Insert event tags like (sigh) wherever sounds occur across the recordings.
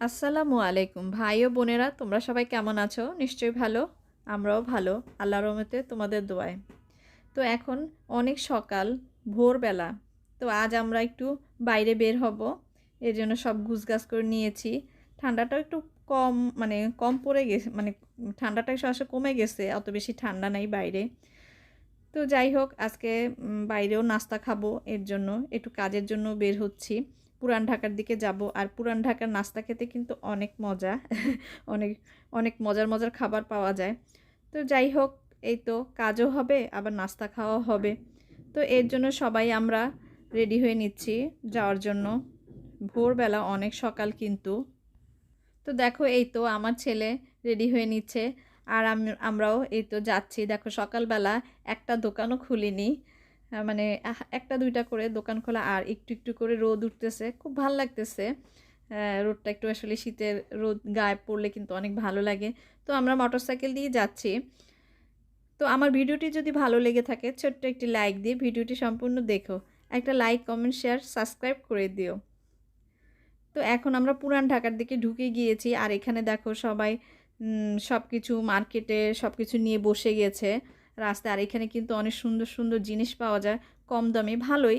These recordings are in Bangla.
আসসালামু আলাইকুম। ভাই ও বোনেরা, তোমরা সবাই কেমন আছো? নিশ্চয়ই ভালো। আমরাও ভালো আল্লাহ রহমতে তোমাদের দোয়ায়। তো এখন অনেক সকাল, ভোরবেলা। তো আজ আমরা একটু বাইরে বের হব। এর জন্য সব গুছগাছ করে নিয়েছি। ঠান্ডাটাও একটু কম মানে কম পড়ে গেছে মানে ঠান্ডাটা আসলে কমে গেছে, অত বেশি ঠান্ডা নাই বাইরে। তো যাই হোক, আজকে বাইরেও নাস্তা খাব। এর জন্য, একটু কাজের জন্য বের হচ্ছি। পুরান ঢাকার দিকে যাব। আর পুরান ঢাকার নাস্তা খেতে কিন্তু অনেক মজা। অনেক অনেক মজার মজার খাবার পাওয়া যায়। তো যাই হোক, এই তো কাজও হবে, আবার নাস্তা খাওয়া হবে। তো এর জন্য সবাই আমরা রেডি হয়ে নিচ্ছি যাওয়ার জন্য। ভোরবেলা অনেক সকাল কিন্তু। তো দেখো, এই তো আমার ছেলে রেডি হয়ে নিচ্ছে। আর আম- আমরাও এই তো যাচ্ছি। দেখো, সকালবেলা একটা দোকানও খুলিনি। মানে একটা দুইটা করে দোকান খোলা আর একটু একটু করে রোদ উঠতেছে। খুব ভালো লাগতেছে। রোদটা একটু আসলে শীতের রোদ গায়ে পড়লে কিন্তু অনেক ভালো লাগে। তো আমরা মোটরসাইকেল দিয়ে যাচ্ছি। তো আমার ভিডিওটি যদি ভালো লেগে থাকে, ছোট্ট একটি লাইক দিয়ে ভিডিওটি সম্পূর্ণ দেখো। একটা লাইক, কমেন্ট, শেয়ার, সাবস্ক্রাইব করে দিও। তো এখন আমরা পুরান ঢাকার দিকে ঢুকে গিয়েছি আর এখানে দেখো সবাই সব কিছু মার্কেটে সব কিছু নিয়ে বসে গেছে। রাস্তায়। আর এখানে কিন্তু অনেক সুন্দর সুন্দর জিনিস পাওয়া যায়, কম দামে ভালোই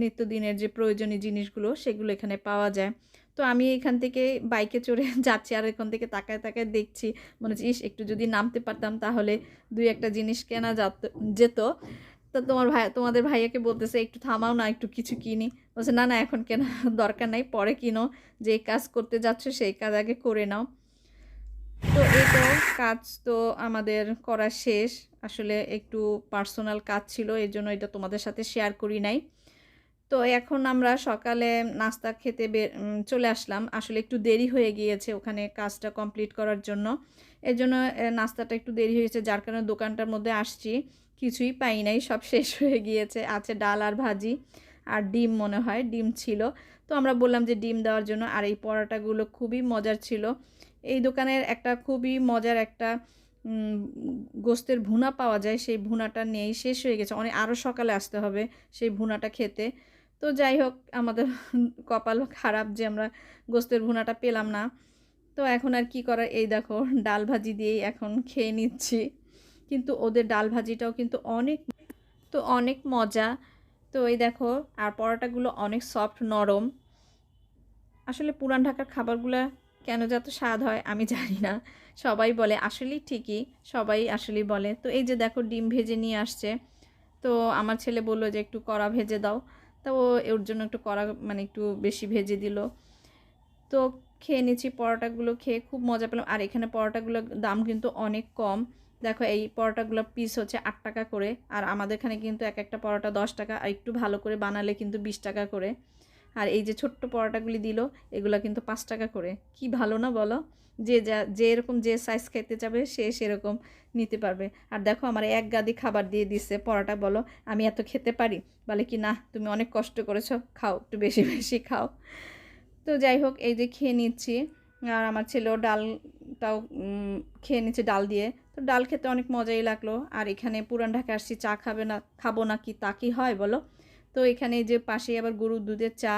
নিত্যদিনের যে প্রয়োজনীয় জিনিসগুলো সেগুলো এখানে পাওয়া যায়। তো আমি এখান থেকে বাইকে চড়ে (laughs) যাচ্ছি আর এখান থেকে তাকায় তাকায় দেখছি, মনে হচ্ছে, ইস, একটু যদি নামতে পারতাম তাহলে দুই একটা জিনিস কেনা যাত, যেত। তো তোমার ভাই, তোমাদের ভাইয়াকে বলতেছে, একটু থামাও না, একটু কিছু কিনি। বলছে, না না, এখন কেনা দরকার নাই, পরে কিনো। যে কাজ করতে যাচ্ছ সেই কাজ আগে করে নাও। তো এই তো কাজ তো আমাদের করা শেষ। আসলে একটু পার্সোনাল কাজ ছিল, এর জন্য এটা তোমাদের সাথে শেয়ার করি নাই। তো এখন আমরা সকালে নাস্তা খেতে চলে আসলাম। আসলে একটু দেরি হয়ে গিয়েছে ওখানে কাজটা কমপ্লিট করার জন্য। এর জন্য নাস্তাটা একটু দেরি হয়েছে, যার কারণে দোকানটার মধ্যে আসছি। কিছুই পাই নাই, সব শেষ হয়ে গিয়েছে। আছে ডাল আর ভাজি, আর ডিম মনে হয়, ডিম ছিল। তো আমরা বললাম যে ডিম দেওয়ার জন্য, আর এই পরোটাগুলো খুবই মজার ছিল। এই দোকানের একটা খুবই মজার একটা গোস্তের ভুনা পাওয়া যায়, সেই ভুনাটা নেই শেষ হয়ে গেছে। অনেক আরও সকালে আসতে হবে সেই ভুনাটা খেতে। তো যাই হোক, আমাদের (laughs) কপাল খারাপ যে আমরা গোস্তের ভুনাটা পেলাম না। তো এখন আর কি করার? এই দেখো, ডাল ভাজি দিয়েই এখন খেয়ে নিচ্ছি। কিন্তু ওদের ডাল ভাজিটাও কিন্তু অনেক, তো অনেক মজা। তো এই দেখো, আর পরোটাগুলো অনেক সফট নরম। আসলে পুরান ঢাকার খাবারগুলো কেন যে এত স্বাদ হয়, আমি জানি না। সবাই বলে, আসলেই ঠিকই, সবাই আসলেই বলে। তো এই যে দেখো, ডিম ভেজে নিয়ে আসছে। তো আমার ছেলে বলল যে, একটু কড়া ভেজে দাও। তো ওর জন্য একটু কড়া মানে একটু বেশি ভেজে দিল। তো খেয়ে নিচ্ছি পরোটাগুলো, খেয়ে খুব মজা পেলাম। আর এখানে পরোটাগুলোর দাম কিন্তু অনেক কম। দেখো এই পরোটাগুলো পিস হচ্ছে আট টাকা করে, আর আমাদের এখানে কিন্তু এক একটা পরোটা দশ টাকা, আর একটু ভালো করে বানালে কিন্তু বিশ টাকা করে। আর এই যে ছোট্ট পরোটাগুলি দিল, এগুলো কিন্তু পাঁচ টাকা করে। কি ভালো না বলো? যে যা, যে এরকম যে সাইজ খেতে যাবে সে সেরকম নিতে পারবে। আর দেখো আমার এক গাদি খাবার দিয়ে দিচ্ছে পরোটা বলো, আমি এত খেতে পারি? বলে কি না তুমি অনেক কষ্ট করেছ, খাও, একটু বেশি বেশি খাও। তো যাই হোক, এই যে খেয়ে নিচ্ছি। আর আমার ছেলেও ডালটাও উম, খেয়ে নিচ্ছে ডাল দিয়ে। তো ডাল খেতে অনেক মজাই লাগল। আর এখানে পুরান ঢাকা আসছি চা খাবে না খাব না কি তা কি হয় বলো? তো এখানে যে পাশেই আবার গরুর দুধের চা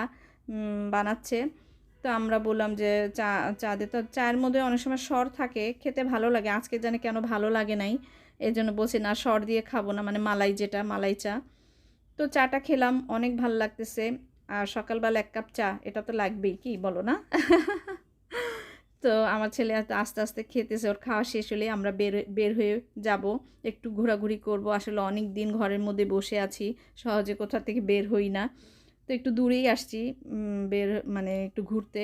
বানাচ্ছে। তো আমরা বললাম যে চা চা দে। তো চায়ের মধ্যে অনেক সময় সর থাকে খেতে ভালো লাগে। আজকে জানি কেন ভালো লাগে নাই। এই জন্য বলছি না সর দিয়ে খাব না। মানে মালাই যেটা মালাই চা। তো চাটা খেলাম অনেক ভালো লাগতেছে। আর সকালবেলা এক কাপ চা এটা তো লাগবেই কি বলো না? (laughs) তো আমার ছেলে আস্তে আস্তে খেতেছে, ওর খাওয়া শেষ হলে আমরা বের বের হয়ে যাব, একটু ঘোরাঘুরি করব। আসলে অনেক দিন ঘরের মধ্যে বসে আছি, সহজে কোথা থেকে বের হই না। তো একটু দূরেই আসছি বের মানে একটু ঘুরতে।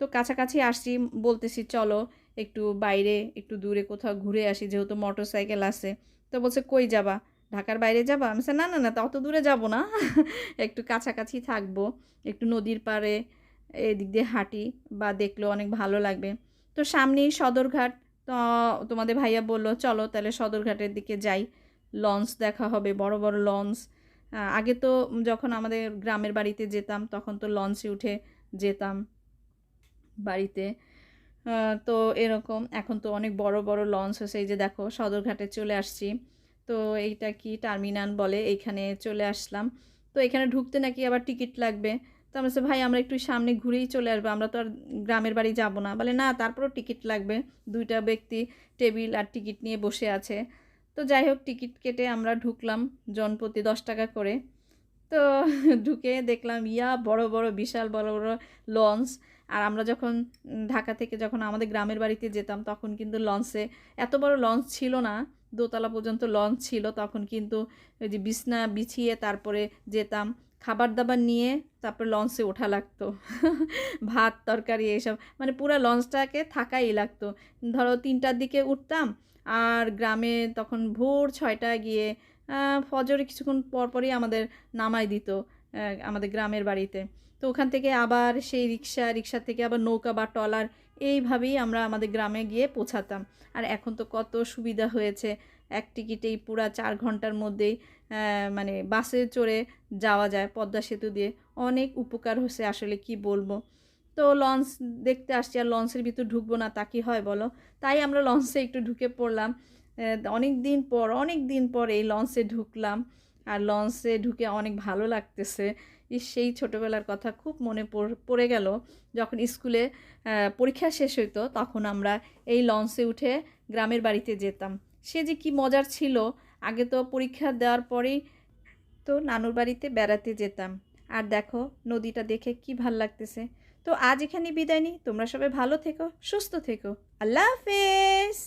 তো কাছাকাছি আসছি, বলতেছি, চলো একটু বাইরে, একটু দূরে কোথাও ঘুরে আসি, যেহেতু মোটর সাইকেল আছে। তো বলছে, কই যাবা? ঢাকার বাইরে যাবা? আমি না না না অত দূরে যাব না। (laughs) একটু কাছাকাছি থাকব, একটু নদীর পাড়ে এদিক দিয়ে হাঁটি বা দেখলেও অনেক ভালো লাগবে। তো সামনেই সদরঘাট। তো তোমাদের ভাইয়া বলল, চলো তাহলে সদরঘাটের দিকে যাই। লঞ্চ দেখা হবে, বড় বড় লঞ্চ। আগে তো যখন আমাদের গ্রামের বাড়িতে যেতাম, তখন তো লঞ্চে উঠে যেতাম বাড়িতে। তো এরকম। এখন তো অনেক বড় বড় লঞ্চ হয়েছে এই যে দেখো, সদরঘাটে চলে আসছি। তো এইটা কি টার্মিনাল বলে, এইখানে চলে আসলাম। তো এখানে ঢুকতে নাকি আবার টিকিট লাগবে। তো বলছি, ভাই আমরা একটু সামনে ঘুরেই চলে আসব আমরা তো আর গ্রামের বাড়ি যাব না। বলে না তারপরেও টিকিট লাগবে। দুইটা ব্যক্তি টেবিল আর টিকিট নিয়ে বসে আছে। তো যাই হোক টিকিট কেটে আমরা ঢুকলাম জনপ্রতি দশ টাকা করে। তো ঢুকে দেখলাম ইয়া বড় বড় বিশাল বড় বড় লঞ্চ। আর আমরা যখন ঢাকা থেকে যখন আমাদের গ্রামের বাড়িতে যেতাম তখন কিন্তু লঞ্চে এত বড় লঞ্চ ছিল না দোতলা পর্যন্ত লঞ্চ ছিল তখন কিন্তু ওই যে বিছনা বিছিয়ে তারপরে যেতাম। খাবার দাবার নিয়ে তারপর লঞ্চে ওঠা লাগতো। (laughs) ভাত, তরকারি, এইসব। মানে পুরো লঞ্চটাকে থাকাই লাগতো। ধরো তিনটার দিকে উঠতাম আর গ্রামে তখন ভোর ছয়টায় গিয়ে ফজরে কিছুক্ষণ পরপরই আমাদের নামাই দিত আমাদের গ্রামের বাড়িতে। তো ওখান থেকে আবার সেই রিক্সা রিক্সা থেকে আবার নৌকা বা ট্রলার এইভাবেই আমরা আমাদের গ্রামে গিয়ে পৌঁছাতাম। আর এখন তো কত সুবিধা হয়েছে। এক টিকিটেই পুরা চার ঘণ্টার মধ্যেই মানে বাসে চড়ে যাওয়া যায় পদ্মা সেতু দিয়ে। অনেক উপকার হয়েছে আসলে কি বলব। তো লঞ্চ দেখতে আসছি আর লঞ্চের ভিতর ঢুকবো না, তা কি হয় বলো? তাই আমরা লঞ্চে একটু ঢুকে পড়লাম। অনেক দিন পর, অনেক দিন পর এই লঞ্চে ঢুকলাম। আর লঞ্চে ঢুকে অনেক ভালো লাগতেছে। সেই ছোটোবেলার কথা খুব মনে পড়ে গেল। যখন স্কুলে পরীক্ষা শেষ হইতো, তখন আমরা এই লঞ্চে উঠে গ্রামের বাড়িতে যেতাম। সে যে কি মজার ছিল। আগে তো পরীক্ষা দেওয়ার পরেই তো নানুর বাড়িতে বেড়াতে যেতাম। আর দেখো, নদীটা দেখে কি ভালো লাগতেছে। তো আজ এখানে বিদায় নিই। তোমরা সবাই ভালো থেকো, সুস্থ থেকো। আল্লাহ হাফেজ!